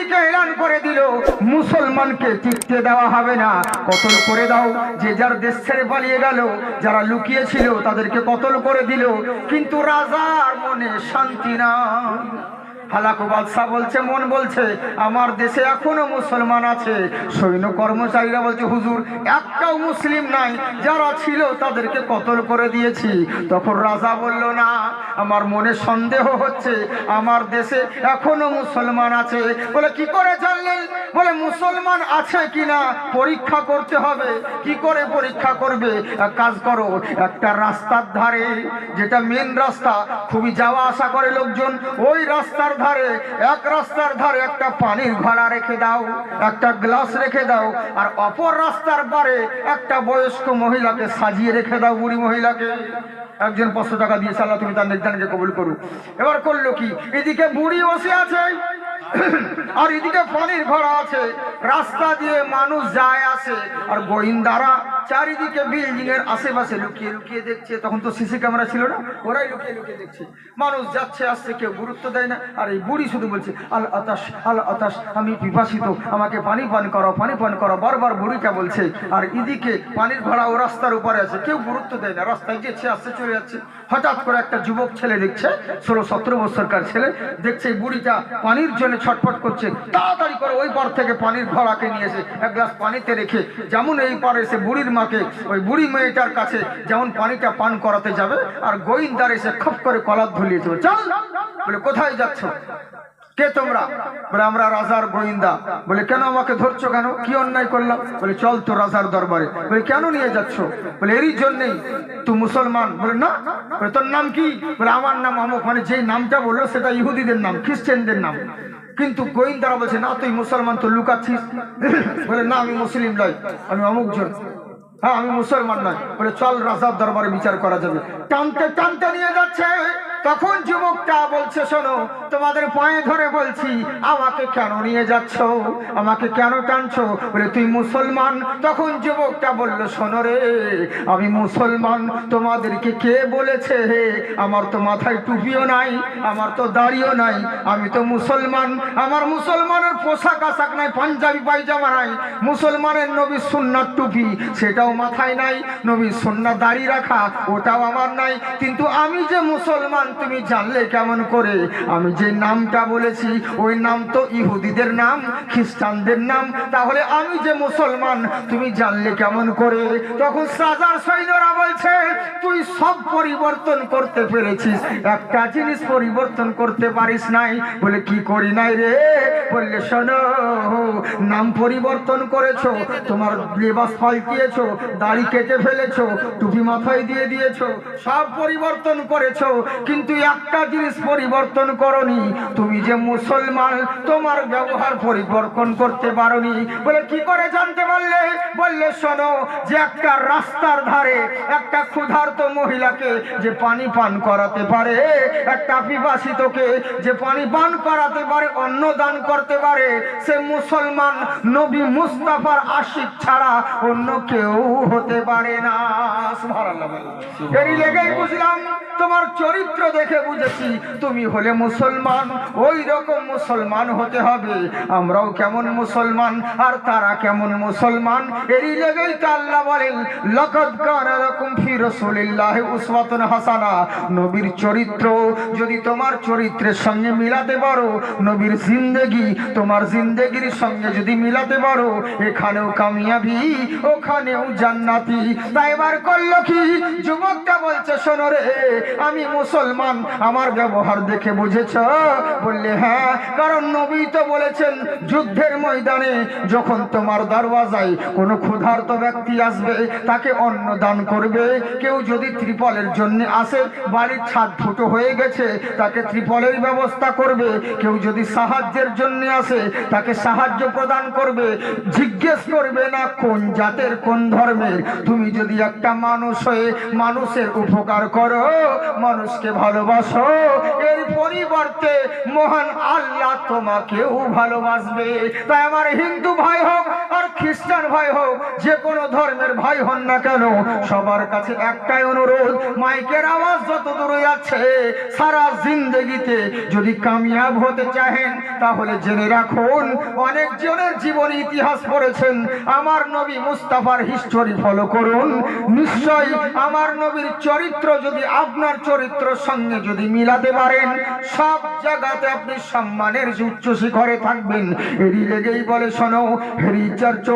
এদিকে এলান করে দিল। মুসলমানকে টিকতে দেওয়া হবে না। কতল করে দাও। যে যার দেশ ছেড়ে পালিয়ে গেল, যারা লুকিয়েছিল তাদেরকে কতল করে দিল। কিন্তু রাজার মনে শান্তি না হালাকু বাদশাহ বলছে, মন বলছে, আমার দেশে এখনও মুসলমান আছে। সৈন্য কর্মচারীরা বলছে, হুজুর, একটাও মুসলিম নাই, যারা ছিল তাদেরকে কতল করে দিয়েছি। তখন রাজা বলল, না, আমার মনে সন্দেহ হচ্ছে, আমার দেশে এখনও মুসলমান আছে। বলে, কি করে জানলেন বলে, মুসলমান আছে কিনা পরীক্ষা করতে হবে। কি করে পরীক্ষা করবে? এক কাজ করো, একটা রাস্তার ধারে, যেটা মেন রাস্তা, খুবই যাওয়া আসা করে লোকজন, ওই রাস্তার ধারে, এক রাস্তার ধারে একটা পানির ঘোড়া রেখে দাও, একটা গ্লাস রেখে দাও, আর অপর রাস্তার পারে একটা বয়স্ক মহিলাকে সাজিয়ে রেখে দাও বুড়ি মহিলাকে। একজন পাঁচশো টাকা দিয়েছে আল্লাহ তুমি তার নির্ধারণকে কবুল করো। এবার করল কি? এদিকে বুড়ি বসে আছে। আর এদিকে পানির ঘোড়া আছে। রাস্তা দিয়ে মানুষ যায় আসে। আর গোয়েন্দারা চারিদিকে বিল্ডিং এর আশেপাশে লুকিয়ে লুকিয়ে দেখছে। তখন তো সিসি ক্যামেরা ছিল না, ওরাই লুকিয়ে লুকিয়ে দেখছে। মানুষ যাচ্ছে, আসছে, কেউ গুরুত্ব দেয় না। আর এই বুড়ি শুধু বলছে, আল আতাস আল আতাস আমি পিপাসিত। আমাকে পানি পান করো, পানি পান করো। বারবার বুড়িটা বলছে। আর এদিকে পানির ঘোড়া ও রাস্তার উপরে আছে। কেউ গুরুত্ব দেয় না। রাস্তায় যেছে আসছে, চলে যাচ্ছে। হঠাৎ করে একটা যুবক ছেলে দেখছে, ষোলো সতেরো বছরকার ছেলে। দেখছে বুড়িটা পানির জন্য ছটফট করছে। তাড়াতাড়ি করে ওই পার থেকে পানির ঘোড়াকে নিয়ে এসে এক গ্লাস পানিতে রেখে যেমন এই পারে এসে বুড়ির মাকে, ওই বুড়ি মেয়েটার কাছে যেমন পানিটা পান করাতে যাবে, আর গোয়েন্দার এসে খপ করে কলার ধুলিয়েছে চল! বলে, কোথায় যাচ্ছ? কে তোমরা? বলে, আমরা রাজার গোয়েন্দা। বলে, কেন আমাকে ধরছো কেন? কি অন্যায় করলাম? বলে, চল তো রাজার দরবারে। বলে, কেন নিয়ে যাচ্ছ? বলে, এরই জন্যেই তুই মুসলমান। বলে, না। বলে, তোর নাম কি? বলে, আমার নাম অমুক মানে যেই নামটা বলল, সেটা ইহুদিদের নাম, খ্রিস্টানদের নাম। কিন্তু গোয়েন্দারা বলছে, না, তুই মুসলমান তো লুকাচ্ছিস। বলে, না, আমি মুসলিম নয়, আমি অমুক জন। হ্যাঁ আমি মুসলমান নয়। বলে, চল রাজার দরবারে বিচার করা যাবে। টানতে টানতে নিয়ে যাচ্ছে। তখন যুবকটা বলছে, শোনো, তোমাদের পায়ে ধরে বলছি, আমাকে কেন নিয়ে যাচ্ছ? আমাকে কেন টানছো? বলে, তুই মুসলমান? তখন যুবকটা বলল, শোনো রে, আমি মুসলমান। তোমাদেরকে কে বলেছে, হে, আমার তো মাথায় টুপিও নাই, আমার তো দাড়িও নাই, আমি তো মুসলমান। আমার মুসলমানের পোশাক আশাক নাই, পাঞ্জাবি পায়জামা নাই। মুসলমানের নবী সুন্নার টুপি, সেটাও মাথায় নাই। নবী সুন্না দাড়ি রাখা, ওটাও আমার নাই। কিন্তু আমি যে মুসলমান তুমি জানলে কেমন করে? আমি যে নামটা বলেছি, ওই নাম তো ইহুদিদের নাম, খ্রিস্টানদের নাম। তাহলে আমি যে মুসলমান, তুমি জানলে কেমন করে? তখন সাজার সৈন্যরা বলছে, তুই সব পরিবর্তন করতে পেরেছিস। একটা জিনিস পরিবর্তন করতে পারিস নাই। বলে, কি করি নাই রে? বললে, শোনো, নাম পরিবর্তন করেছ, তোমার লেবাস পাল্টিয়েছো, দাড়ি কেটে ফেলেছো, টুপি মাথায় দিয়ে দিয়েছ, সব পরিবর্তন করেছ। কিন্তু একটা জিনিস পরিবর্তন করনি। তুমি যে মুসলমান, তোমার ব্যবহার পরিবর্তন করতে পারোনি। বলে কি করে জানতে পারলে? বললে, শোনো, যে একটা রাস্তার ধারে একটা ক্ষুধার্ত মহিলাকে যে পানি পান করাতে পারে, একটা পিপাসিতকে যে পানি পান করাতে পারে, অন্ন দান করতে পারে, সে মুসলমান নবী মুস্তাফার আশিক ছাড়া অন্য কেউ হতে পারে না। এরই লেগেই বুঝলাম, তোমার চরিত্র দেখে বুঝেছি, তুমি হলে মুসলমান ওই রকম মুসলমান হতে হবে। আমরাও কেমন মুসলমান, আর তারা কেমন মুসলমান? এরই লেগেই তো আল্লাহ বলেন ফি রাসূলিল্লাহি হাসানা। নবীর চরিত্র, যদি তোমার চরিত্রের সঙ্গে মিলাতে পারো, নবীর জিন্দেগি, তোমার জিন্দেগির সঙ্গে যদি মিলাতে পারো, এখানেও কামিয়াবি, ওখানেও জান্নাতি। তাই এবার করল কি? যুবকটা বলছে, শোনো রে, আমি মুসলমান আমার ব্যবহার দেখে বুঝেছ? বললে হ্যাঁ কারণ নবী তো বলেছেন যুদ্ধের ময়দানে যখন তোমার দরওয়াজায় কোনো ক্ষুধার্ত ব্যক্তি আসবে, তাকে অন্ন দান করবে। কেউ যদি ত্রিপলের জন্য আসে, বাড়ির ছাদ ফুটো হয়ে গেছে, তাকে ত্রিপলের ব্যবস্থা করবে। কেউ যদি সাহায্যের জন্য আসে, তাকে সাহায্য প্রদান করবে। জিজ্ঞেস করবে, না, কোন জাতের, কোন ধর্মের? তুমি যদি একটা মানুষ হয়ে মানুষের উপকার করো, মানুষকে ভালোবাসো। এর পরিবর্তে মহান আল্লাহ তোমাকেও ভালোবাসবে। তাই আমার হিন্দু ভাই হোক আর খ্রিস্টান ভাই হোক, যে কোনো ধর্মের ভাই হন না কেন, সবার কাছে একটাই অনুরোধ, মাইকের আওয়াজ যত দূরে যাচ্ছে সারা জিন্দগিতে যদি কামিয়াব হতে চাহেন, তাহলে জেনে রাখুন, অনেক জনের জীবন ইতিহাস পড়েছেন, আমার নবী মুস্তাফার হিস্টোরি ফলো করুন। নিশ্চয় আমার নবীর চরিত্র যদি আপনার চরিত্র সঙ্গে যদি মিলাতে পারেন, সব জায়গাতে আপনি সম্মানের উচ্চ শিখরে থাকবেন। এরই লেগেই বলে, শোনো, হেরি চর্চ,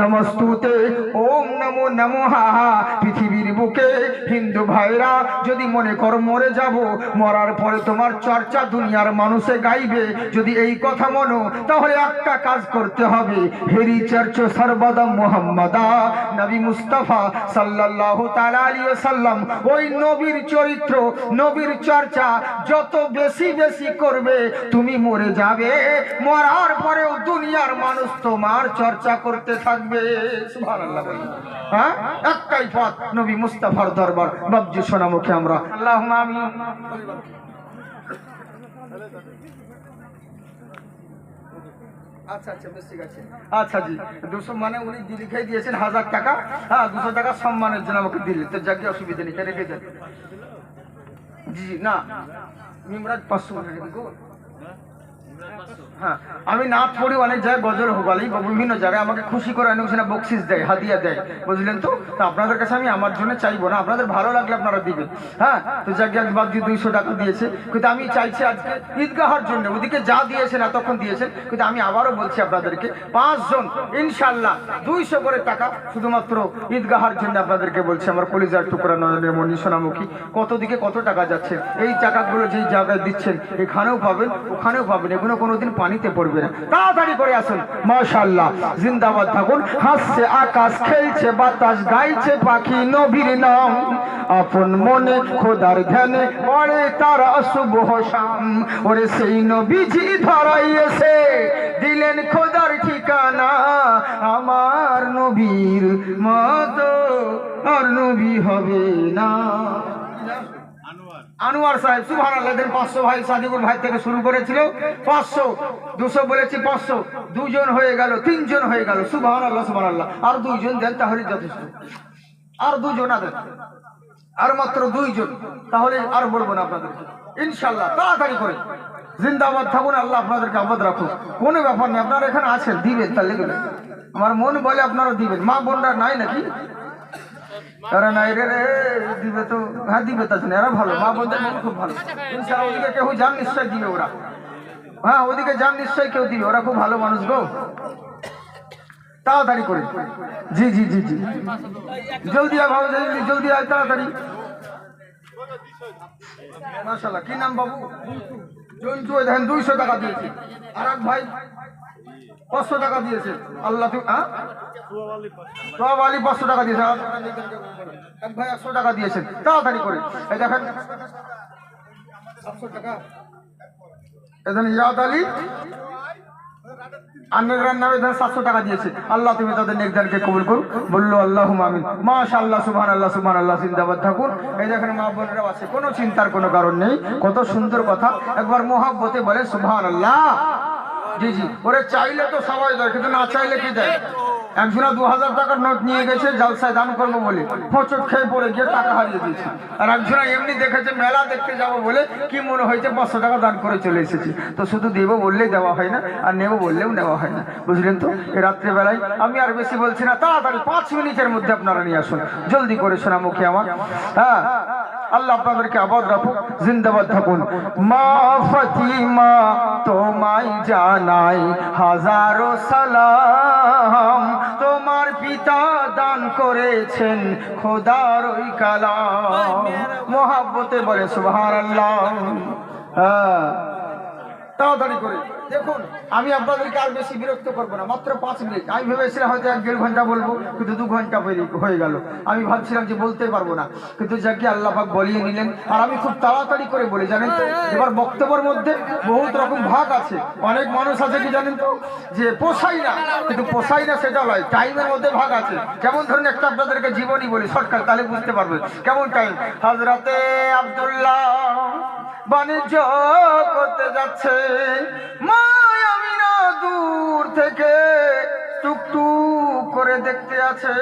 নমস্তুতে, ওম নমো নমো। হা পৃথিবীর বুকে হিন্দু ভাইরা, যদি মনে কর মরে যাব, মরার পরে তোমার চর্চা দুনিয়ার মানুষে গাইবে। যদি এই কথা মনো, তাহলে একটা কাজ করতে হবে। হেরি চর্চ সর্বদা মোহাম্মদা, নবী মুস্তাফা সাল্লাল্লাহু তাআলা আলাইহি সাল্লাম ওই নবীর চরিত্র নবীর চর্চা যত বেশি বেশি করবে, তুমি মরে যাবে। মরার পরেও দুনিয়ার মানুষ তোমার চর্চা করতে থাকবে। হ্যাঁ? একটাই পথ, নবী মুস্তাফার দরবার। বাবজু সোনামুখে আমরা। আমিন। আচ্ছা আচ্ছা বেশ ঠিক আছে। আচ্ছা জি, দুশো মানে উনি দি- লিখে দিয়েছেন হাজার টাকা। হ্যাঁ দুশো টাকা সম্মানের জন্য আমাকে দিলে তো যাকে অসুবিধা নেই রেখে দেন জি জি না হ্যাঁ আমি নাচ পড়ি, অনেক জায়গায় গজল বা বিভিন্ন জায়গায় আমাকে খুশি করে অনেক বকশিস দেয় দেয়, বুঝলেন তো? আপনাদের কাছে আমি আমার জন্য চাইব না, আপনাদের ভালো লাগলে আপনারা দিবেন। হ্যাঁ তো এক বাবজি দুইশো টাকা দিয়েছে, কিন্তু আমি চাইছি আজকে ঈদগাহার জন্য, ওদিকে যা দিয়েছেন, এতক্ষণ দিয়েছেন, কিন্তু আমি আবারও বলছি আপনাদেরকে, পাঁচজন ইনশাল্লাহ দুইশো করে টাকা শুধুমাত্র ঈদগাহার জন্য আপনাদেরকে বলছি, আমার কলিজার টুকরা নয়নের মনি সোনামুখী, কত দিকে কত টাকা যাচ্ছে, এই টাকাগুলো যেই জায়গায় দিচ্ছেন, এখানেও পাবেন, ওখানেও পাবেন, এগুলো কোনোদিন পানিতে পড়বে না। তাড়াতাড়ি করে আসুন। মাশাল্লাহ জিন্দাবাদ থাকুন। হাসছে, আকাশ খেলছে, বাতাস গাইছে পাখি নবীর নাম। আপন মনে খোদার ধ্যানে পড়ে তার অশুভ শাম। ওরে সেই নবীজি ধরাইয়েছে, দিলেন খোদার ঠিকানা। আমার নবীর মতো আর নবী হবে না। আনোয়ার সাহেব সুভান আল্লাহ পাঁচশো ভাই, সাদিকুর ভাই থেকে শুরু করেছিল। পাঁচশো, দুশো বলেছি পাঁচশো। দুজন হয়ে গেল, তিনজন হয়ে গেল। সুভান আল্লাহ সুভান আল্লাহ আর দুইজন দেন তাহলে যথেষ্ট। আর দুজন দেন আর মাত্র দুইজন। তাহলে আর বলব না আপনাদেরকে। ইনশাল্লাহ তাড়াতাড়ি করে। জিন্দাবাদ থাকুন, আল্লাহ আপনাদেরকে আবাদ রাখুন কোনো ব্যাপার নেই, আপনারা এখানে আছেন, দিবেন, তাহলে আমার মন বলে আপনারা দিবেন। মা বোনরা নাই নাকি? এরা নাই রে দিবে তো হ্যাঁ দিবে তা শুনে এরা ভালো, মা বোনদের মন খুব ভালো। ওদিকে কেউ যান নিশ্চয় দিবে ওরা। হ্যাঁ ওদিকে যান নিশ্চয় কেউ দিবে, ওরা খুব ভালো মানুষ গো। তাড়াতাড়ি করে। জি জি জি জি। জলদি আয় ভালো, জলদি জলদি আয়, তাড়াতাড়ি। মাশাল্লাহ কি নাম বাবু? ওই দেখেন, দুইশো টাকা দিয়েছে। আর এক ভাই পাঁচশো টাকা দিয়েছে। আল্লাহ হ্যাঁ? আলী পাঁচশো টাকা দিয়েছে। একশো টাকা দিয়েছেন তাড়াতাড়ি করে। এই দেখেন। সাতশো টাকা দিয়েছে। আল্লাহ তুমি তাদের কবুল করো। বলল আল্লাহ আমিন। মাশা আল্লাহ সুবহান আল্লাহ সুবহান আল্লাহ জিন্দাবাদ থাকুন এই দেখেন মা বোনেরাও আছে। কোনো চিন্তার কোনো কারণ নেই। কত সুন্দর কথা। একবার মোহাব্বতে বলে সুবহান আল্লাহ জি ওরে চাইলে তো সবাই দেয়, কিন্তু না চাইলে কি দেয়? একজনা দু হাজার টাকার নোট নিয়ে গেছে, জালসায় দান করব বলে। হোঁচট খেয়ে পড়ে গিয়ে টাকা হারিয়ে দিয়েছে। আর একজনা এমনি দেখেছে, মেলা দেখতে যাব বলে কি মনে হয়েছে, পাঁচশো টাকা দান করে চলে এসেছি। তো শুধু দেবো বললেই দেওয়া হয় না, আর নেব বললেও নেওয়া হয় না। বুঝলেন তো? এই রাত্রেবেলায় আমি আর বেশি বলছি না, তাড়াতাড়ি পাঁচ মিনিটের মধ্যে আপনারা নিয়ে আসুন। জলদি করে শোনা মুখে আমার। হ্যাঁ। আল্লাহ আপনাদেরকে আবাদ রাখুক, জিন্দাবাদ থাকুন। মা ফতিমা তোমায় জানাই হাজারো সালাম। তোমার পিতা দান করেছেন খোদার ওই কালাম। মোহাব্বতে বলে সুবহান আল্লাহ হ্যাঁ। তাড়াতাড়ি করে। দেখুন, আমি আপনাদেরকে আর বেশি বিরক্ত করব না, মাত্র পাঁচ মিনিট। আমি ভেবেছিলাম হয়তো এক দেড় ঘণ্টা বলব, কিন্তু দু ঘণ্টা হয়ে গেল। আমি ভাবছিলাম যে বলতে পারব না, কিন্তু যাকে আল্লাহ পাক বলিয়ে নিলেন আর আমি খুব তাড়াতাড়ি করে বলি, জানেন তো? এবার বক্তব্যের মধ্যে বহুত রকম ভাগ আছে। অনেক মানুষ আছে কি জানেন তো? যে পোষাই না, কিন্তু পোষাই না সেটা নয়, টাইমের মধ্যে ভাগ আছে। যেমন ধরুন একটা আপনাদেরকে জীবনী বলি শর্টকাট তাহলে বুঝতে পারবেন কেমন টাইম। হাজরাতে আব্দুল্লাহ বাণিজ্য করতে যাচ্ছে। মা আমিনা দূর থেকে টুকটুক করে দেখতে আছে,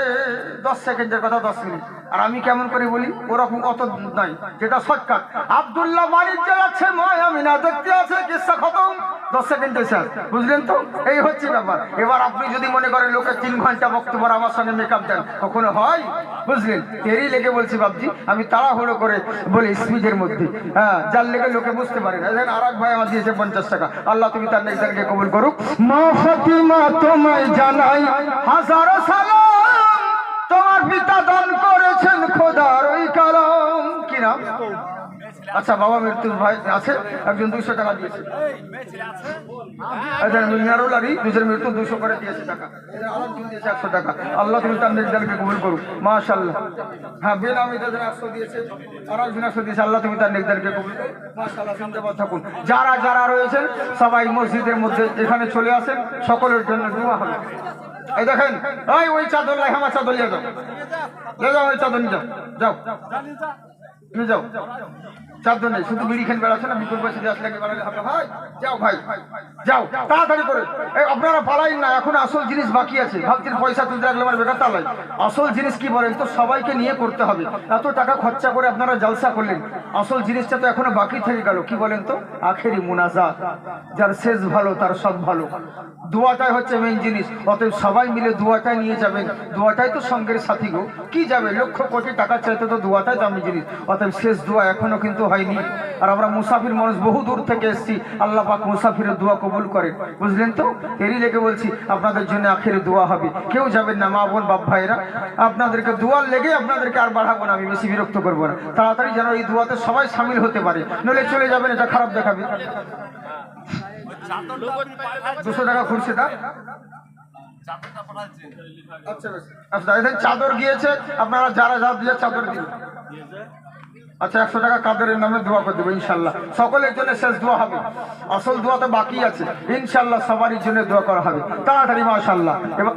দশ সেকেন্ডের কথা, দশ মিনিট। আর আমি কেমন করে বলি, ওরকম অত নয়, যেটা শর্টকাট। আব্দুল্লাহ মালিক যে আছে ময় আমি দেখতে আছে, কিসা খতম। দশ সেকেন্ডে স্যার বুঝলেন তো? এই হচ্ছে ব্যাপার। এবার আপনি যদি মনে করেন, লোকে তিন ঘণ্টা বক্তব্য আমার সঙ্গে মেকআপ দেন, কখনো হয়? বুঝলেন? এরই লেগে বলছি বাবজি আমি তাড়াহুড়ো করে বলি স্পিচের মধ্যে। হ্যাঁ যার লেগে লোকে বুঝতে পারে না। দেখেন আর এক ভাই আমার দিয়েছে পঞ্চাশ টাকা। আল্লাহ তুমি তার নেকদারকে কবুল করুক। মা ফাতিমা, তোমায় জানাই, হাজারো তোমার দান করেছেন ওই কালাম। কি নাম? আচ্ছা বাবা মৃত্যুর ভাই আছে, একজন দুইশো টাকা দিয়েছে। দুজের মৃত্যু দুশো করে আল্লাহ করুক। মাশাল্লাহ হ্যাঁ যারা যারা রয়েছেন, সবাই মসজিদের মধ্যে এখানে চলে আসেন, সকলের জন্য হবে। এই দেখেন ওই ওই চাদর লাই আমার চাদর নিয়ে যাও। যাও ওই চাদর নিয়ে যাও। যাও। নিয়ে যাও। নেই শুধু বিড়ি খেন বেড়াচ্ছে না বিপুল পয়সা দিয়ে আসলে যাও ভাই, যাও, তাড়াতাড়ি করে। আপনারা পালাইন না, এখন আসল জিনিস বাকি আছে। ভাবছেন পয়সা তুলতে রাখলে আমার বেকার তালাই। আসল জিনিস কি বলেন তো, সবাইকে নিয়ে করতে হবে। এত টাকা খরচা করে আপনারা জালসা করলেন। আসল জিনিসটা তো এখনও বাকি থেকে গেল। কি বলেন তো? আখেরি মুনাজা যার শেষ ভালো, তার সব ভালো। দোয়াটাই হচ্ছে মেইন জিনিস। অতএব সবাই মিলে দোয়াটাই নিয়ে যাবেন। দোয়াটাই তো সঙ্গের সাথী গো। কি যাবে? লক্ষ কোটি টাকা চাইতে তো দোয়াটাই দামি জিনিস। অতএব শেষ দোয়া এখনও কিন্তু হয়নি আর আমরা মুসাফির মানুষ বহু দূর থেকে এসেছি। আল্লাহ পাক মুসাফিরের দোয়া কবুল করেন। বুঝলেন তো? এরই লেগে বলছি আপনাদের জন্য আখেরে দোয়া হবে। কেউ যাবেন না মা বোন বাপ ভাইরা আপনাদেরকে দোয়ার লেগে আপনাদেরকে আর বাড়াবো না আমি বেশি বিরক্ত করব না। তাড়াতাড়ি যেন এই দোয়াতে সবাই সামিল হতে পারে। নলে চলে যাবেন এটা খারাপ দেখাবে। দুশো টাকা খুলছে তা? আচ্ছা। আচ্ছা চাদর গিয়েছে। আপনারা যারা যা দিয়ে চাদর দিন আচ্ছা একশো টাকা কাদেরের নামে দোয়া করে দেবো ইনশাল্লাহ। সকলের জন্য শেষ দোয়া হবে। আসল দোয়া তো বাকি আছে। ইনশাল্লাহ সবারই জন্য দোয়া করা হবে। তাড়াতাড়ি মাশাল্লাহ। এবার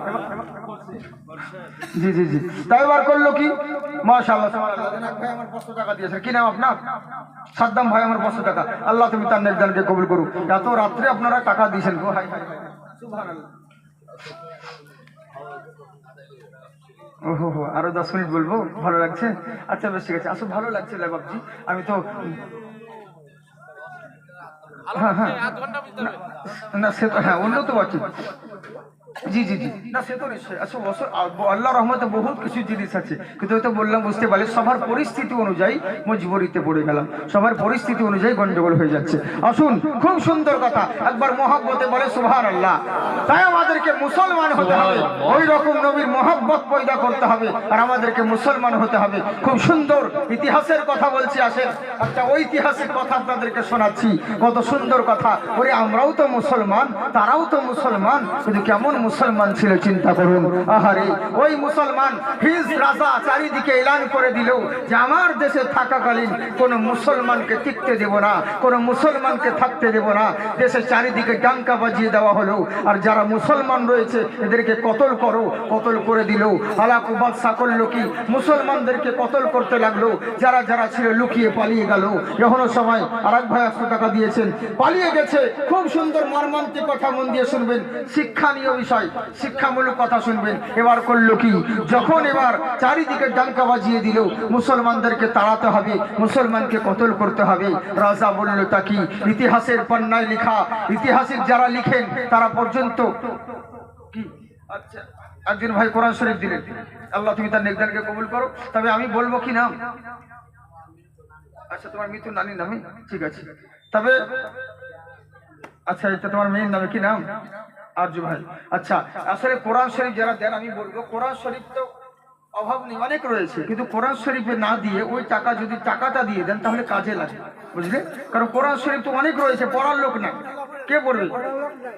জি জি জি। তাই এবার করল কি? মাশাল্লাহ ভাই আমার পাঁচশো টাকা দিয়েছে। কি নাম আপনার? সাদ্দাম ভাই আমার পাঁচশো টাকা। আল্লাহ তুমি তার নির্দানকে কবুল করুক। এত রাত্রে আপনারা টাকা দিয়েছেন গো। ওহো হো আরও দশ মিনিট বলব? ভালো লাগছে? আচ্ছা বেশ ঠিক আছে। আসলে ভালো লাগছে বাবজি আমি তো হ্যাঁ হ্যাঁ। না, সেটা সে তো হ্যাঁ অন্য তো বটে জি জি জি। না সে তো নিশ্চয়ই। আচ্ছা বছর আল্লাহ রহমতে বহুত কিছু জিনিস আছে। কিন্তু ওই তো বললাম বুঝতে পারলে সবার পরিস্থিতি অনুযায়ী মজবুরিতে পড়ে গেলাম। সবার পরিস্থিতি অনুযায়ী গন্ডগোল হয়ে যাচ্ছে। আসুন খুব সুন্দর কথা একবার মহাব্বতে বলে সুভান আল্লাহ তাই আমাদেরকে মুসলমান হতে হবে। ওই রকম নবীর মহাব্বত পয়দা করতে হবে আর আমাদেরকে মুসলমান হতে হবে। খুব সুন্দর ইতিহাসের কথা বলছি আসেন। একটা ঐতিহাসিক কথা আপনাদেরকে শোনাচ্ছি। কত সুন্দর কথা। ওরে আমরাও তো মুসলমান তারাও তো মুসলমান। কিন্তু কেমন মুসলমান ছিল, চিন্তা করুন। আহারে, ওই মুসলমান হিজ রাজা চারিদিকে এলান করে দিল যে আমার দেশে থাকাকালীন কোনো মুসলমানকে টিকতে দেব না, কোনো মুসলমানকে থাকতে দেব না। দেশের চারিদিকে ডাঙ্কা বাজিয়ে দেওয়া হলো। আর যারা মুসলমান রয়েছে, এদেরকে কতল করো, কতল করে দিল। হালাকু বাদশা করল কি? মুসলমানদেরকে কতল করতে লাগল। যারা যারা ছিল, লুকিয়ে পালিয়ে গেল। এখনও সময় আর এক ভাই একশো টাকা দিয়েছেন। পালিয়ে গেছে। খুব সুন্দর মর্মান্তিক কথা মন দিয়ে শুনবেন। শিক্ষানীয় বিষয়। শিক্ষামূলক কথা শুনবেন। এবার করল কি? যখন এবার চারিদিকে ডাঙ্কা বাজিয়ে দিল, মুসলমানদেরকে তাড়াতে হবে, মুসলমানকে কতল করতে হবে। রাজা বলল, তা কি? ইতিহাসের পান্নায় লেখা ইতিহাসিক যারা লিখেন, তারা পর্যন্ত কি? আচ্ছা একজন ভাই কোরআন শরীফ দিলেন। আল্লাহ, তুমি তার নেকদানকে কবুল করো। তবে আমি বলব কি নাম? আচ্ছা তোমার মৃত্যু নানির নামে? ঠিক আছে। তবে আচ্ছা এটা তোমার মেয়ের নামে কি নাম? আর্য ভাই। আচ্ছা আসলে কোরআন শরীফ যারা দেন, আমি বলব, কোরআন শরীফ তো অভাব নেই, অনেক রয়েছে। কিন্তু কোরআন শরীফে না দিয়ে ওই টাকা যদি টাকাটা দিয়ে দেন, তাহলে কাজে লাগে বুঝলে? কারণ কোরআন শরীফ তো অনেক রয়েছে, পড়ার লোক না কে পড়বে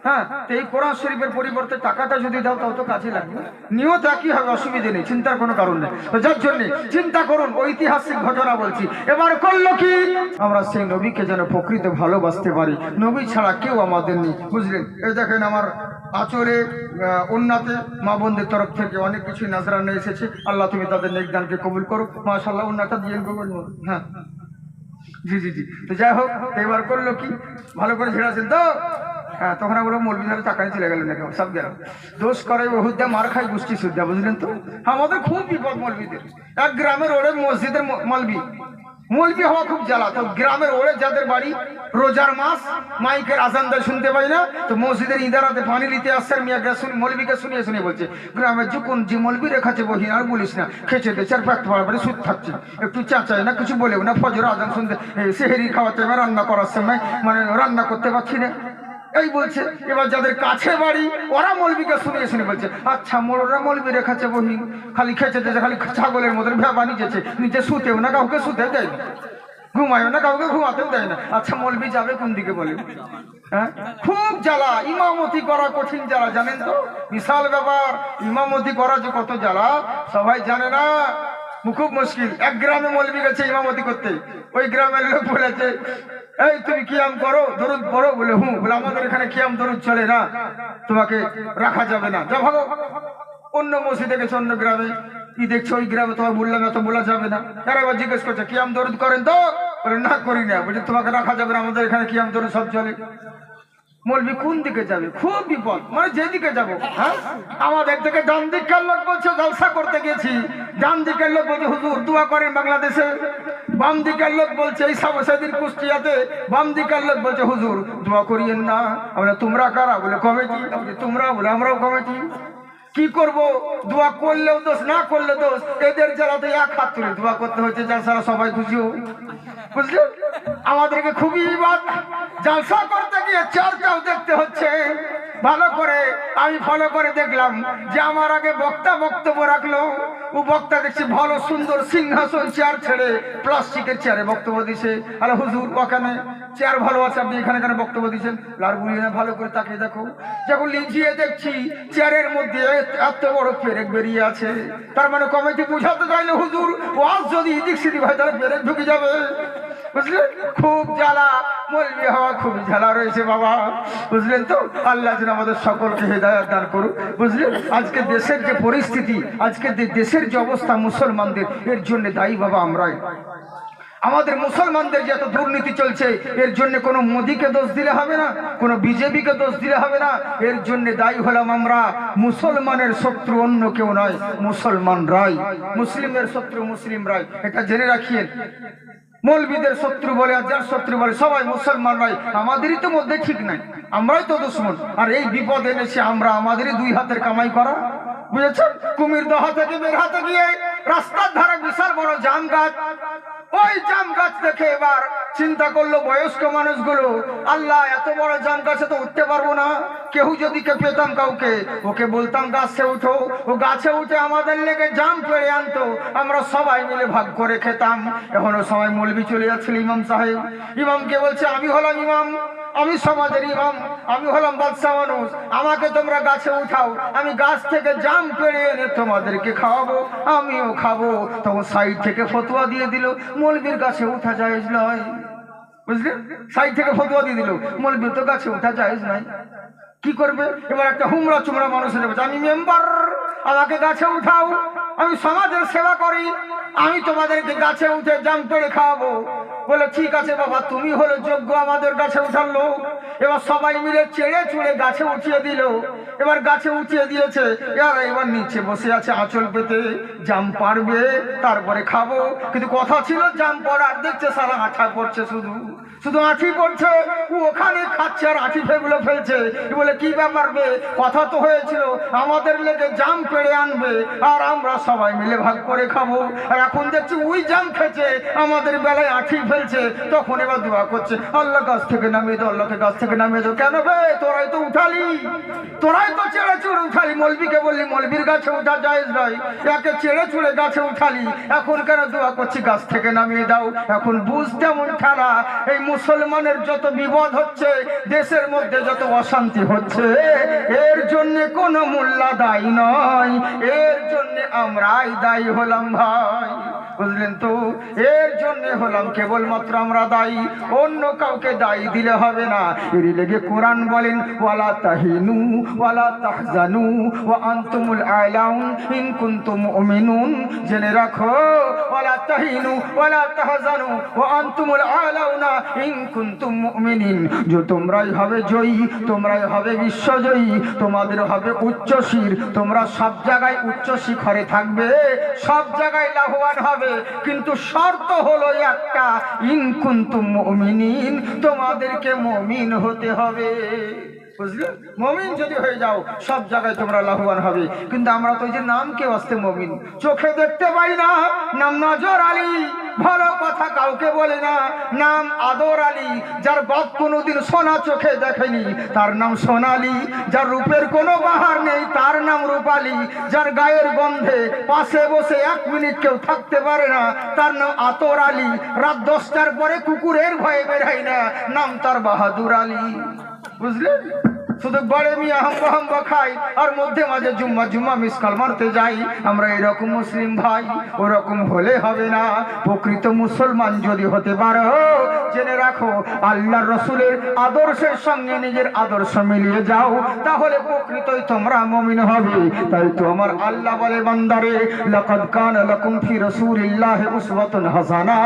হ্যাঁ তো এই কোরআন শরীফের পরিবর্তে টাকাটা যদি দাও, তাও তো কাজে লাগবে। নিয়ত একই হবে, অসুবিধে নেই, চিন্তার কোনো কারণ নেই। তো যার জন্য চিন্তা করুন ঐতিহাসিক ঘটনা বলছি। এবার করল কি? আমরা সেই নবীকে যেন প্রকৃত ভালোবাসতে পারি। নবী ছাড়া কেউ আমাদের নেই, বুঝলেন? এই দেখেন আমার আচরে উন্নাতে মা বোনদের তরফ থেকে অনেক কিছু নাজরানা এসেছে। আল্লাহ তুমি তাদের নেকদানকে কবুল করো। মাশাল্লাহ উন্নাটা দিয়ে হ্যাঁ। জি জি জি। তো যাই হোক এবার করল কি? ভালো করে ছেড়াছেন তো? হ্যাঁ তখন আমরা মৌলবি টাকা চাকরি চলে গেল দেখো, সব গেল। দোষ করে বহুদা মার খায় গোষ্ঠী সুদ্ধা বুঝলেন তো? আমাদের খুব বিপদ মৌলবীদের এক গ্রামের ওরে মসজিদের মৌলবি। মৌলবি হওয়া খুব জ্বালা। তো গ্রামের ওরে যাদের বাড়ি, রোজার মাস, মাইকের আজান দেয়, শুনতে পাই না, তো মসজিদের ইদারাতে পানি নিতে আসছে মিয়া মিয়াকে শুনি মৌলবিকে শুনিয়ে শুনিয়ে বলছে, গ্রামের যখন যে মলবি রেখাছে বহি, আর বলিস না, খেচে দে চার পাঁচ পাড়া বাড়ি সুদ থাকছে একটু চাচায় না, কিছু বলেও না, ফজর আজান শুনতে সেহেরি খাওয়াতে রান্না করার সময় মানে রান্না করতে পারছি না। এই বলছে, এবার যাদের কাছে বাড়ি, ওরা মলবিকে শুনিয়ে শুনে বলছে আচ্ছা মোড়রা মলবি রেখাচ্ছে বহি, খালি খেচে খালি ছাগলের মতন ভেবা নিচেছে নিচে শুতেও না, কাউকে শুতে দেয় না, ঘুমায়ও না, কাউকে ঘুমাতেও দেয় না আচ্ছা মলবি যাবে কোন দিকে বলে? হ্যাঁ? খুব জ্বালা, ইমামতি করা কঠিন জ্বালা, জানেন তো? বিশাল ব্যাপার, ইমামতি করা যে কত জ্বালা, সবাই জানে না। খুব মুশকিল, এক গ্রামে মলবি গেছে ইমামতি করতে, ওই গ্রামের লোক বলেছে এই, তুমি কিয়াম করো, দরুদ পড়ো, বলে হুম বলে আমাদের এখানে কিয়াম, দরুদ চলে না, তোমাকে রাখা যাবে না। যা ভালো অন্য মসজিদে গেছে অন্য গ্রামে? কি দেখছ? ওই গ্রামে তোমার বললাম এত বলা যাবে না। তারা এবার জিজ্ঞেস করছে, কিয়াম, দরুদ করেন তো? বলে, না করি না। বলে তোমাকে রাখা যাবে না, আমাদের এখানে কিয়াম, দরুদ সব চলে। মলবি কোন দিকে যাবে? খুব বিপদ। মানে যেদিকে যাব হ্যাঁ? আমাদের থেকে ডান দিকের লোক বলছে, জলসা করতে গেছি। ডান দিকের লোক বলছে, হুজুর, দোয়া করেন বাংলাদেশে। বাম দিকের লোক বলছে এই সব সেদিন কুষ্টিয়াতে। বাম দিকের লোক বলছে, হুজুর, দোয়া করিয়েন না। আমরা তোমরা কারা? বলে কমেছি তোমরা বলে আমরাও কমিটি। কি করব? দোয়া করলেও দোষ, না করলে দোষ? এদের জ্বালাতে এক হাত তুলে দোয়া করতে হচ্ছে যা সারা সবাই খুশি বুঝলেন? আমাদেরকে খুবই বাদ জালসা করতে গিয়ে চারটাও দেখতে হচ্ছে। ভালো করে, আমি ফলো করে দেখলাম যে আমার আগে বক্তা বক্তব্য রাখল। ও বক্তা দেখছি ভালো, সুন্দর সিংহাসন, চেয়ার ছেড়ে প্লাস্টিকের চেয়ারে বক্তব্য দিছে। আরে হুজুর, ওখানে চেয়ার ভালো আছে, আপনি এখানে এখানে বক্তব্য দিচ্ছেন লাল ভালো করে তাকিয়ে দেখো। যখন লিজিয়ে দেখছি চেয়ারের মধ্যে এত বড় পেরেক বেরিয়ে আছে। তার মানে বুঝাতে চাইলে হুজুর যদি ইদিক পেরেক ঢুকে যাবে। বুঝলেন? খুব জ্বালা হওয়া খুব জ্বালা রয়েছে বাবা। বুঝলেন তো? আল্লাহ যেন আমাদের সকলকে হেদায়ত দান করুন বুঝলেন? আজকে দেশের যে পরিস্থিতি, আজকে দেশের যে অবস্থা মুসলমানদের, এর জন্য দায়ী বাবা আমরাই। আমাদের মুসলমানদের যে এত দুর্নীতি চলছে, এর জন্য কোনো মোদিকে দোষ দিলে হবে না, কোনো বিজেপিকে দোষ দিলে হবে না। এর জন্য দায়ী হলাম আমরা মুসলমানের শত্রু অন্য কেউ নয় মুসলমানরাই মুসলিমের শত্রু মুসলিমরাই এটা জেনে রাখিয়েন। মৌলবিদের শত্রু বলে আর যার শত্রু বলে সবাই মুসলমানরাই আমাদেরই তো মধ্যে ঠিক নাই। আমরাই তো দুশ্মন। আর এই বিপদ এনেছে আমরা, আমাদেরই দুই হাতের কামাই করা। বুঝেছেন? কুমির দহা থেকে বের হাতে গিয়ে রাস্তার ধারে বিশাল বড় জাম গাছ। ওই জাম গাছ দেখে এবার চিন্তা করল বয়স্ক মানুষগুলো, আল্লাহ, এত বড় জাম গাছে তো উঠতে পারব না। কেউ যদি কে পেতাম কাউকে, ওকে বলতাম গাছে উঠো। ও গাছে উঠে আমাদের লেগে জাম পেড়ে আনতো। আমরা সবাই মিলে ভাগ করে খেতাম। এখনও সবাই মলবি চলে যাচ্ছিল ইমাম সাহেব। ইমামকে বলছে, আমি হলাম ইমাম। আমি সমাজের ইমাম, আমি হলাম বাদশাহ মানুষ। আমাকে তোমরা গাছে উঠাও, আমি গাছ থেকে জাম পেড়ে এনে তোমাদেরকে খাওয়াবো, আমিও খাব। তখন সাইড থেকে ফতুয়া দিয়ে দিল, মলবির গাছে উঠা যায় নয় বুঝলেন সাইড থেকে ফতুয়া দিয়ে দিল, মলবি তো গাছে উঠা যায় নাই। কি করবে? এবার একটা হুমরা চুমরা মানুষ আমি মেম্বার, আমাকে গাছে উঠাও। আমি সমাজের সেবা করি, আমি তোমাদেরকে গাছে উঠে জাম পেড়ে খাওয়াবো। বলে, ঠিক আছে বাবা, তুমি হলো যোগ্য আমাদের গাছে উঠার লোক। এবার সবাই মিলে চেড়ে চুড়ে গাছে উঠিয়ে দিল। এবার গাছে উঠিয়ে দিয়েছে, এবার এবার নিচে বসে আছে আঁচল পেতে, জাম পারবে, তারপরে খাব। কিন্তু কথা ছিল জাম পড়ার দেখছে সারা আঠা পড়ছে শুধু। শুধু আঁঠি পড়ছে, ও ওখানে খাচ্ছে আর আঁঠি ফেগুলো ফেলছে। বলে, কি ব্যাপার কথা তো হয়েছিল, আমাদের লেগে জাম পেড়ে আনবে, আর আমরা সবাই মিলে ভাগ করে খাব। আর এখন দেখছি ওই জাম খেছে আমাদের বেলায় আঁঠি ফেলছে, তখন এবার দোয়া করছে, আল্লাহ গাছ থেকে নামিয়ে দাও, আল্লাহকে গাছ থেকে নামিয়ে দাও। কেন বে? তোরাই তো উঠালি। তোরাই তো চেড়ে চুড়ে উঠালি। মলবিকে বললি, মলবির গাছে উঠা যায় নয় একে চেড়ে চুড়ে গাছে উঠালি। এখন কেন দোয়া করছি, গাছ থেকে নামিয়ে দাও। এখন বুঝ তেমন খেলা এই মুসলমানের যত বিপদ হচ্ছে, দেশের মধ্যে যত অশান্তি হচ্ছে, এর জন্য কোনো মূল্যা দায়ী নয়। এর জন্য আমরাই দায়ী হলাম ভাই। বুঝলেন তো? এর জন্য হলাম কেবলমাত্র আমরা দায়ী। অন্য কাউকে দায়ী দিলে হবে না। এর লেগে কোরআন বলেন, ওয়ালা তাহিনু, ওয়ালা তাহজানু, ওয়া আনতুমুল আলাউন ইন কুনতুম মুমিনুন জেনে রাখো, ওয়ালা তাহিনু, ওয়ালা তাহজানু, ওয়া আনতুমুল আলাউনা ইন কুনতুম মুমিনিন যে তোমরাই হবে জয়ী, তোমরাই হবে বিশ্বজয়ী, তোমাদের হবে উচ্চ শির তোমরা সব জায়গায় উচ্চ শিখরে থাকবে সব জায়গায় লাভবান হবে। কিন্তু শর্ত হলো একটা ইনকুন্তু মুমিনিন তোমাদেরকে মমিন হতে হবে। বুঝলে? মমিন যদি হয়ে যাও, সব জায়গায় তোমরা লাভবান হবে। কিন্তু আমরা তো যে নাম কে আসতে মমিন? চোখে দেখতে পাই না, নাম নজর আলী। ভালো কথা কাউকে বলে না, নাম আদর আলী। যার বাপ কোনোদিন সোনা চোখে দেখেনি, তার নাম সোনালি। যার রূপের কোনো বাহার নেই, তার নাম রূপালী। যার গায়ের গন্ধে পাশে বসে এক মিনিট কেউ থাকতে পারে না, তার নাম আতর আলী। রাত দশটার পরে কুকুরের ভয়ে বেরাই না, নাম তার বাহাদুর আলী। বুঝলেন শুধু বড়ে মিয়া, হাম্বা হাম্বা খাই, আর মধ্যে মাঝে জুম্মা জুম্মা মিসকাল মারতে যাই। আমরা এরকম মুসলিম ভাই, ওরকম হলে হবে না। প্রকৃত মুসলমান যদি হতে পারো, জেনে রাখো আল্লাহ রসুলের আদর্শের সঙ্গে নিজের আদর্শ মিলিয়ে যাও, তাহলে প্রকৃতই তোমরা মমিন হবে। তাই তো আমার আল্লাহ বলে, বান্দারে, লাকাদ কান লাকুম ফি রাসূলিল্লাহি উসওয়াতুন হাসানা।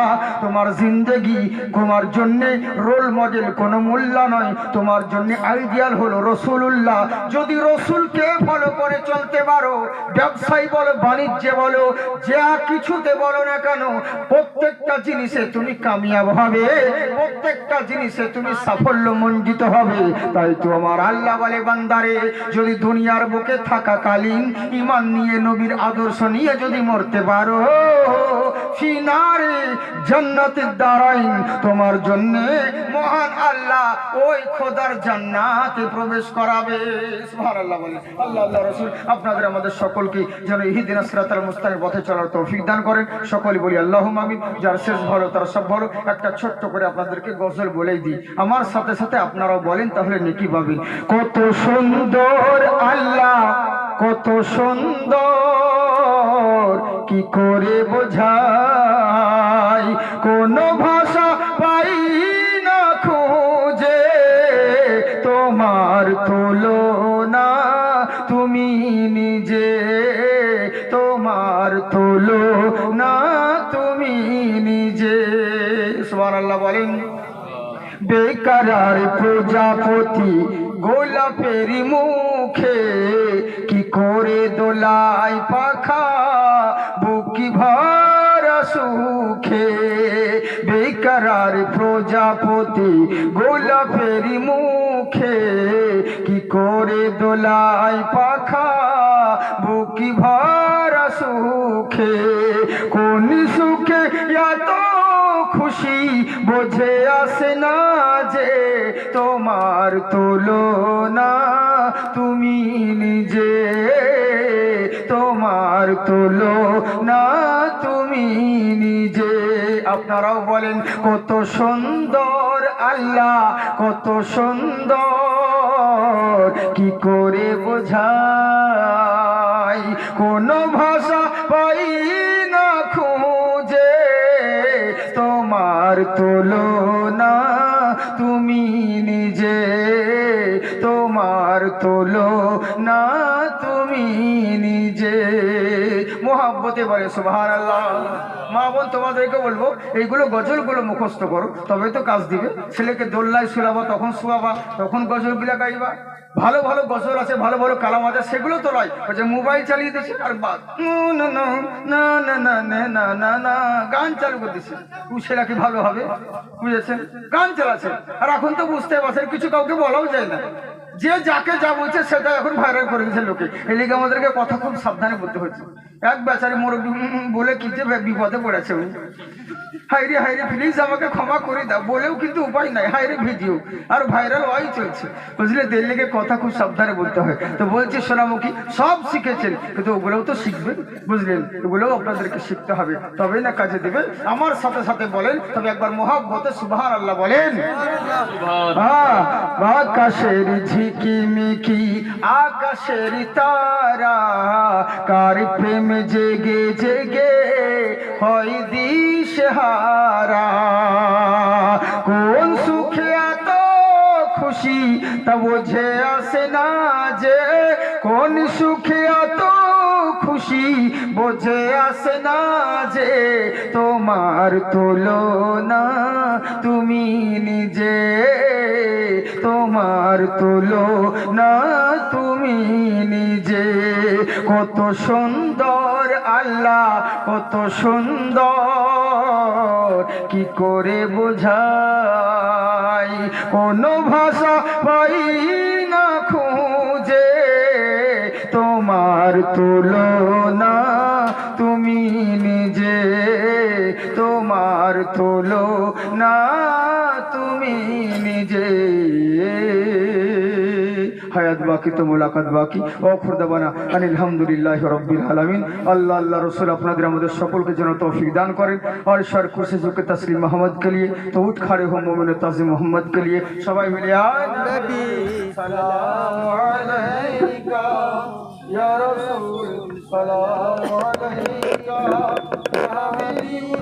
তোমার জিন্দেগি তোমার জন্য রোল মডেল কোনো মূল্য নয়। তোমার জন্য আইডিয়াল হলো রসুলুল্লাহ, যদি রসুলকে ফলো করে চলতে পারো, ব্যবসায়ী বলো, বাণিজ্যে বলো, যা কিছুতে বলো না কেন, প্রত্যেকটা জিনিসে তুমি কামিয়াব হবে, প্রত্যেকটা জিনিসে তুমি সাফল্য মণ্ডিত হবে। তাই তো আমার আল্লাহ বলে, বান্দারে, যদি দুনিয়ার বুকে থাকাকালীন ইমান নিয়ে, নবীর আদর্শ নিয়ে যদি মরতে পারো, ফিনারে, জান্নাতের দ্বারাই তোমার জন্য মহান আল্লাহ ওই খোদার জান্নাতে প্রবেশ করাবে। আল্লাহ আল্লাহ রাসূল, আপনাদের, আমাদের সকলকে যেন ইহদিন সিরাতাল মুস্তাকিম পথে চলার তৌফিক দান করেন। সকলে বলি আল্লাহুম্মা আমিন। যার শেষ ভালো তার সব ভালো একটা ছোট্ট করে আপনাদেরকে গজল বলেই দিই। আমার সাথে সাথে আপনারাও বলেন, তাহলে নেকি পাবেন। কত সুন্দর আল্লাহ, কত সুন্দর। কি করে বোঝাই কোন ভাষা পাই তোমার তুলো না তুমি নিজে। সুবহানাল্লাহ বলেন, বেকার প্রজাপতি গোলাপের মুখে কি করে দোলাই পাখা, বুকি ভরা সুখে? বেকার প্রজাপতি গোলাপের মুখে কি করে দোলাই পাখা? বুকি ভরা সুখে, কোন সুখে এত খুশি? বোঝে আসে না যে তোমার তোলো তুলনা, তুমি নিজে, তোমার তোলো তুলনা, তুমি নিজে। আপনারাও বলেন, কত সুন্দর আল্লাহ, কত সুন্দর। কি করে বোঝাই? কোন ভাষা পাই না খুঁজে। তোমার তুলনা তুমি নিজে। তোমার তোলো তুলনা তুমি নিজে। মোহাব্বতে বলে সুবাহান আল্লাহ মা বোন তোমাদেরকে বলব, এইগুলো গজলগুলো মুখস্থ করো তবে তো কাজ দিবে। ছেলেকে দোল্লায় শুলাবা, তখন শুয়াবা, তখন গজলগুলা গাইবা। ভালো ভালো গজল আছে, ভালো ভালো কালাম আছে, সেগুলো তো নয়। যে মোবাইল চালিয়ে দিচ্ছে আর বাদ। না না না না না না না না গান চালু করে দিচ্ছে সেটা কি ভালো হবে? বুঝেছেন? গান চালাচ্ছে। আর এখন তো বুঝতে পারছেন, কিছু কাউকে বলাও যায় না। যে যাকে যা বলছে সেটা এখন ভাইরাল করে দিচ্ছে লোকে। এই লিগে আমাদেরকে কথা খুব সাবধানে বলতে হচ্ছে এক বেচারি উম, বলে কি যে বিপদে পড়েছে উনি হাইরে হাইরে প্লিজ আমাকে ক্ষমা করে দাও। বলেও কিন্তু উপায় নাই। হাইরে ভিডিও। আর ভাইরাল ওয়াই চলছে। বুঝলে দের লেগে কথা খুব সাবধানে বলতে হয়। তো বলছে সোনামুখী সব শিখেছেন। কিন্তু ওগুলোও তো শিখবেন বুঝলেন? এগুলোও আপনাদেরকে শিখতে হবে। তবেই না কাজে দেবে আমার সাথে সাথে বলেন তবে একবার মহাব্বতে সুবাহ আল্লাহ বলেন আহ, আকাশের ঝিকিমিকি আকাশের তারা, কার প্রেম জেগে জেগে হয় দিশেহারা? কোন সুখে এত খুশি তা বোঝে আসে না যে, কোন সুখে এত খুশি বোঝে আসে না যে, তোমার তুলনা তুমি নিজে তোমার তুলো। না, তুমি নিজে। কত সুন্দর আল্লাহ, কত সুন্দর। কি করে বোঝাই? কোন ভাষা পাই না খুঁজে। তোমার তুলো, না, তুমি নিজে। তোমার তুলনা তুমি হায়াত বাকি তো মোলাকাত বাকি ও খুরদাবানা আলহামদুলিল্লাহ রব্বিল আলামিন আল্লাহ আল্লাহ রসুল আপনাদের আমাদের সকলকে যেন তৌফিক দান করেন और सर कुर्सी झुके तस्लीम मोहम्मद के लिए तो उठ खड़े हो मोमिन ताजिम मोहम्मद के लिए सबाई मिले आए नबी सलाम अलैका या रसूल सलाम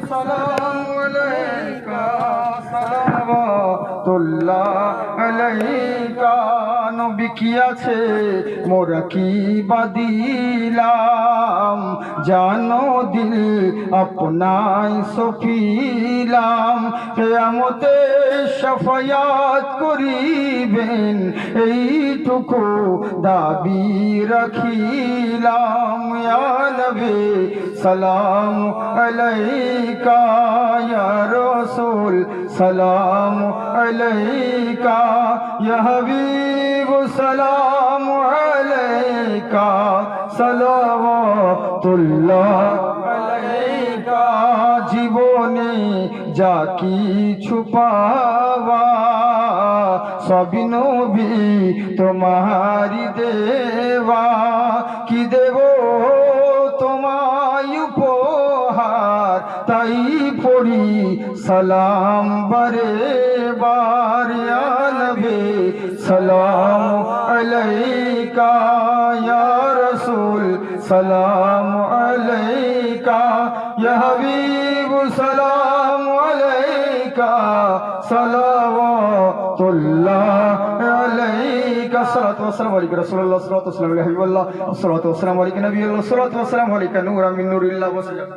سلام عليك صلوات الله عليك নবী কি আছে মোরা কি বাদিলাম জানো দিল আপনাই সফিলাম কেয়ামতে সফায়াত করিবেন এইটুকু দাবি রাখিলাম নবী সালাম আলাইকা ইয়া রাসূল সালাম আলাইকা ইয়া হাবিব সালাম আলাইকা সালাওয়াতুল্লাহ আলাইকা জীবনে যা কিছু পাওয়া সবই নবী তোমারি দেওয়া কি দেব पूरी सलाम बरे वारे सलाम अलैका या रसूल। सलाम सलामा सलाम والسلام عليك رسول الله صلاة والسلام على حبيب الله. والصلاة والسلام عليك نبي الله والصلاة والسلام عليك نورا من نور الله. وسلم.